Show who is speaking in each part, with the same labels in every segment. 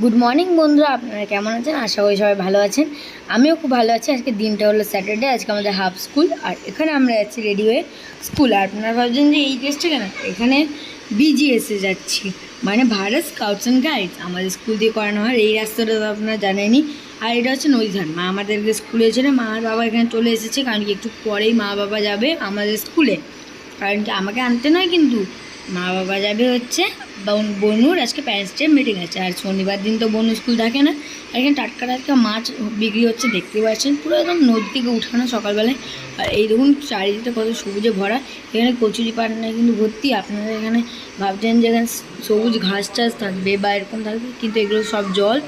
Speaker 1: Good morning বন্ধুরা। আপনারা কেমন আছেন? আশা করি সবাই ভালো আছেন। আমিও খুব ভালো আছি। আজকে দিনটা হলো স্যাটারডে আজকে আমাদের হাফ স্কুল আর এখানে আমরা যাচ্ছি রেডি হয়ে স্কুল আর আপনারা ভাবছেন যে এই ড্রেসটা কেন? এখানে বিজিএসে যাচ্ছি। মানে ভারত স্কাউটস অ্যান্ড গাইডস আমাদের স্কুল দিয়ে করানো হয়। এই রাস্তাটা তো আপনারা জানেনই। আর এটা হচ্ছে নদীধার। মা আমাদেরকে স্কুলে ছিল মা আর বাবা এখানে চলে এসেছে। কারণ কি একটু পরেই মা বাবা যাবে আমাদের স্কুলে কারণ কি আমাকে আনতে নয় কিন্তু মা বাবা যাবে হচ্ছে বন- বনুর আজকে প্যারেন্টস ডে মিটিং আছে, আর শনিবার দিন তো বনু স্কুল থাকে না, আর এখানে টাটকা টাটকা মাছ বিক্রি হচ্ছে, দেখতে পাচ্ছেন, পুরো একদম নদী থেকে উঠানো সকালবেলায়, আর এই দেখুন চারিদিকটা কত সবুজে ভরা, এখানে কচুরি পাটনায় কিন্তু ভর্তি, আপনারা এখানে ভাবছেন যে এখানে সবুজ ঘাস টাস থাকবে বা এরকম থাকবে, কিন্তু এগুলো সব জল,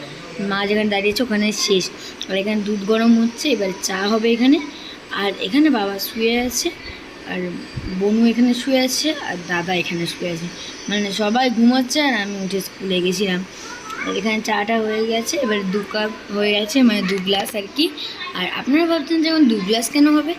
Speaker 1: মা যেখানে দাঁড়িয়েছে ওখানে শেষ, আর এখানে দুধ গরম হচ্ছে, এবার চা হবে এখানে, আর এখানে বাবা শুয়ে আছে আর বনু এখানে শুয়ে আছে আর দাদা এখানে শুয়ে আছে। মানে সবাই ঘুমোচ্ছে আর আমি উঠে স্কুলে গেছিলাম। এখানে চাটা হয়ে গেছে, এবার দু কাপ হয়ে গেছে মানে দু গ্লাস আর কি। আর আপনারা ভাবছেন যেমন দু গ্লাস কেন হবে?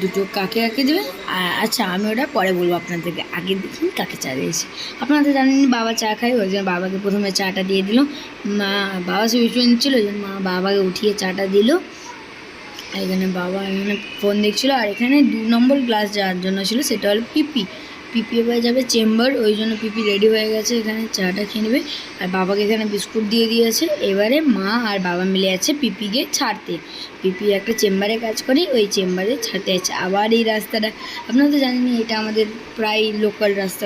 Speaker 1: দুটো কাকে কাকে দেবে? আ- আচ্ছা আমি ওটা পরে বলব আপনাদেরকে। আগে দেখুন কাকে চা দিয়েছি। আপনারা তো জানেন বাবা চা খাই ওই জন্য বাবাকে প্রথমে চাটা দিয়ে দিল। মা, বাবা শুয়ে শুয়ে নিচ্ছিল, ওই জন্য মা বাবাকে উঠিয়ে চাটা দিল। এখানে বাবা এখানে ফোন দেখছিল, আর এখানে দু নম্বর ক্লাস যাওয়ার জন্য ছিল সেটা হলো পিপি। পিপি এবার যাবে চেম্বার ওই জন্য পিপি রেডি হয়ে গেছে, এখানে চাটা খেয়ে নেবে। আর বাবাকে এখানে বিস্কুট দিয়ে দিয়েছে। এবারে মা আর বাবা মিলে আছে পিপিকে ছাড়তে। পিপি একটা চেম্বারে কাজ করে, ওই চেম্বারে ছাড়তে আছে। আবার এই রাস্তাটা, আপনারা তো জানেনই এটা আমাদের প্রায় লোকাল রাস্তা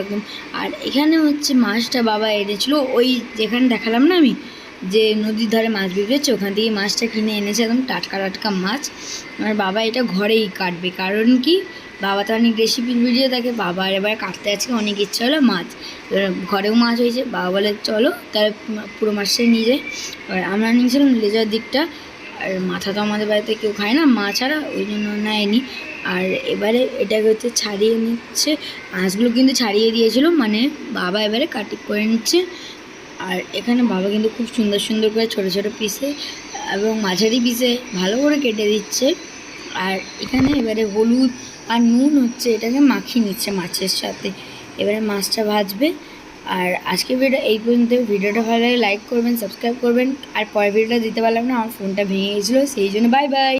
Speaker 1: আর এখানে হচ্ছে মাছটা বাবা এনেছিল, ওই যেখানে দেখালাম না আমি যে নদীর ধারে মাছ বিক্রি হচ্ছে ওখান থেকে মাছটা কিনে এনেছে একদম টাটকা টাটকা মাছ। আমার বাবা এটা ঘরেই কাটবে, কারণ কি? বাবা তো অনেক রেসিপির ভিডিও দেখে বাবার এবার কাটতে আজকে অনেক ইচ্ছা হলো মাছ। এবার ঘরেও মাছ হয়েছে, বাবা বলে চলো, তাহলে পুরো মাছটাই নিয়ে যাই। আর আমরা নিয়েছিলাম লেজার দিকটা, আর মাথা তো আমাদের বাড়িতে কেউ খায় না, মা ছাড়া, ওই জন্য নেয়নি আর এবারে এটাকে হচ্ছে ছাড়িয়ে নিচ্ছে, মাছগুলো কিন্তু ছাড়িয়ে দিয়েছিল মানে বাবা এবারে কাটিং করে নিচ্ছে। আর এখানে বাবা কিন্তু খুব সুন্দর সুন্দর করে ছোটো ছোটো পিসে এবং মাঝারি পিসে ভালো করে কেটে দিচ্ছে। আর এখানে এবারে হলুদ আর নুন হচ্ছে, এটাকে মাখিয়ে নিচ্ছে মাছের সাথে। এবারে মাছটা ভাজবে। আর আজকে ভিডিও এই পর্যন্ত। ভিডিওটা ভালো লাগে লাইক করবেন সাবস্ক্রাইব করবেন। আর পরের ভিডিওটা দিতে পারলাম না, আমার ফোনটা ভেঙে গেছিল, সেই জন্য বাই বাই